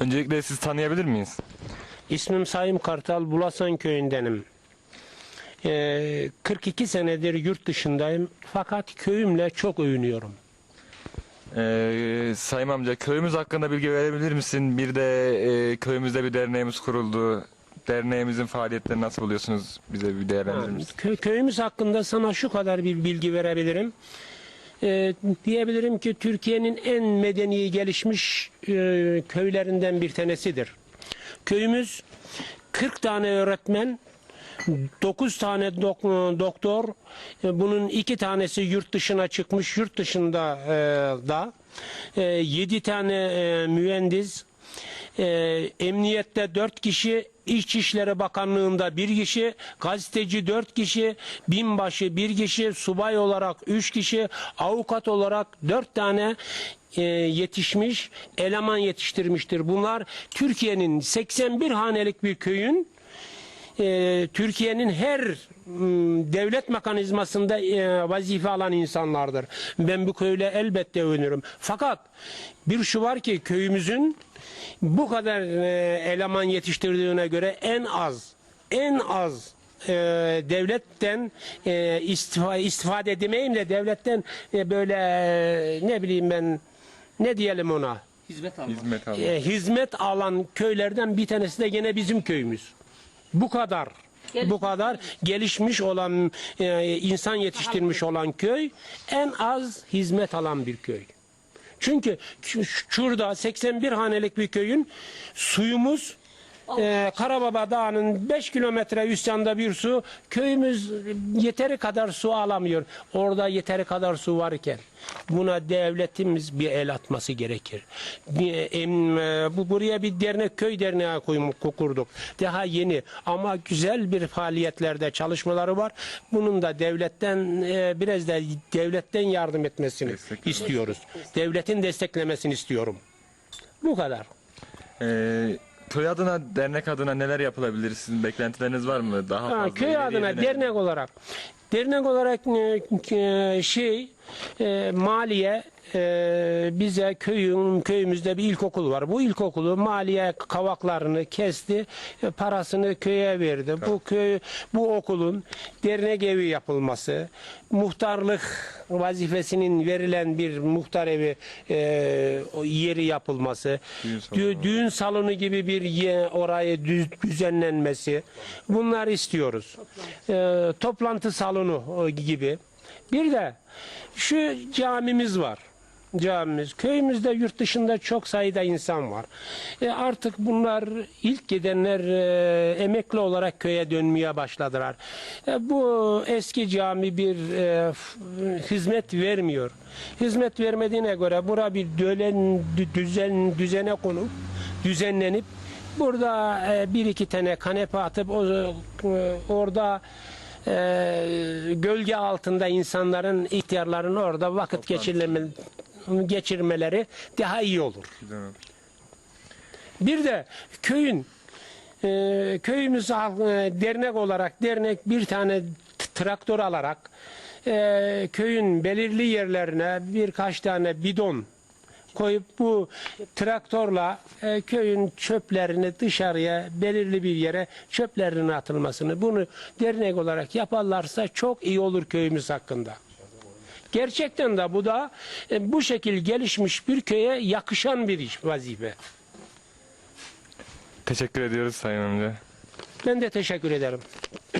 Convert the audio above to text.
Öncelikle sizi tanıyabilir miyiz? İsmim Sayım Kartal, Bulasan köyündenim. Ee, 42 senedir yurt dışındayım fakat köyümle çok övünüyorum. Ee, Sayın amca köyümüz hakkında bilgi verebilir misin? Bir de e, köyümüzde bir derneğimiz kuruldu. Derneğimizin faaliyetlerini nasıl buluyorsunuz? Bize bir değerlendirir misiniz? Kö- köyümüz hakkında sana şu kadar bir bilgi verebilirim. Ee, diyebilirim ki Türkiye'nin en medeni gelişmiş e, köylerinden bir tanesidir. Köyümüz 40 tane öğretmen, 9 tane dok- doktor, e, bunun iki tanesi yurt dışına çıkmış, yurt dışında e, da, 7 tane e, mühendis, e, emniyette 4 kişi, İçişleri Bakanlığı'nda bir kişi, gazeteci 4 kişi, binbaşı bir kişi, subay olarak 3 kişi, avukat olarak 4 tane e, yetişmiş, eleman yetiştirmiştir. Bunlar Türkiye'nin 81 hanelik bir köyün e, Türkiye'nin her m, devlet mekanizmasında e, vazife alan insanlardır. Ben bu köyle elbette övünürüm. Fakat bir şu var ki köyümüzün bu kadar e, eleman yetiştirdiğine göre en az en az e, devletten e, istifa, istifade edemeyim de devletten e, böyle e, ne bileyim ben ne diyelim ona Hizmet almak. Hizmet almak. e, hizmet alan köylerden bir tanesi de gene bizim köyümüz. Bu kadar. Bu kadar gelişmiş olan e, insan yetiştirmiş olan köy en az hizmet alan bir köy. Çünkü şu- şurada 81 hanelik bir köyün suyumuz e, Karababa Dağı'nın 5 kilometre üst yanında bir su köyümüz yeteri kadar su alamıyor. Orada yeteri kadar su varken buna devletimiz bir el atması gerekir. Bir, em, e, bu buraya bir dernek köy derneği koyum- kurduk. Daha yeni ama güzel bir faaliyetlerde çalışmaları var. Bunun da devletten e, biraz da devletten yardım etmesini istiyoruz. Devletin desteklemesini istiyorum. Bu kadar. Ee, köy adına, dernek adına neler yapılabilir? Sizin beklentileriniz var mı? Daha Ha, fazla köy ileriye adına dernek olarak dernek olarak e, e, şey e, maliye e, bize köyün köyümüzde bir ilkokul var. Bu ilkokulu maliye kavaklarını kesti, e, parasını köye verdi. Bu köy bu okulun dernek evi yapılması, muhtarlık vazifesinin verilen bir muhtar evi e, yeri yapılması, Düğün salonu. dü- düğün salonu gibi bir ye, orayı düz- düzenlenmesi. Bunları istiyoruz. Ee, toplantı salonu gibi. Bir de şu camimiz var. Camimiz. Köyümüzde yurt dışında çok sayıda insan var. E artık bunlar ilk gidenler e, emekli olarak köye dönmeye başladılar. E, bu eski cami bir e, hizmet vermiyor. Hizmet vermediğine göre bura bir dölen, dü- düzen düzene konup düzenlenip burada e, bir iki tane kanepe atıp o, e, orada e, gölge altında insanların ihtiyarların orada vakit geçirme, geçirmeleri daha iyi olur. Bir de köyün e, köyümüz e, dernek olarak dernek bir tane traktör alarak e, köyün belirli yerlerine birkaç tane bidon koyup bu traktörle e, köyün çöplerini dışarıya belirli bir yere çöplerinin atılmasını bunu dernek olarak yaparlarsa çok iyi olur köyümüz hakkında. Gerçekten de bu da e, bu şekil gelişmiş bir köye yakışan bir iş vazife. Teşekkür ediyoruz Sayın amca. Ben de teşekkür ederim.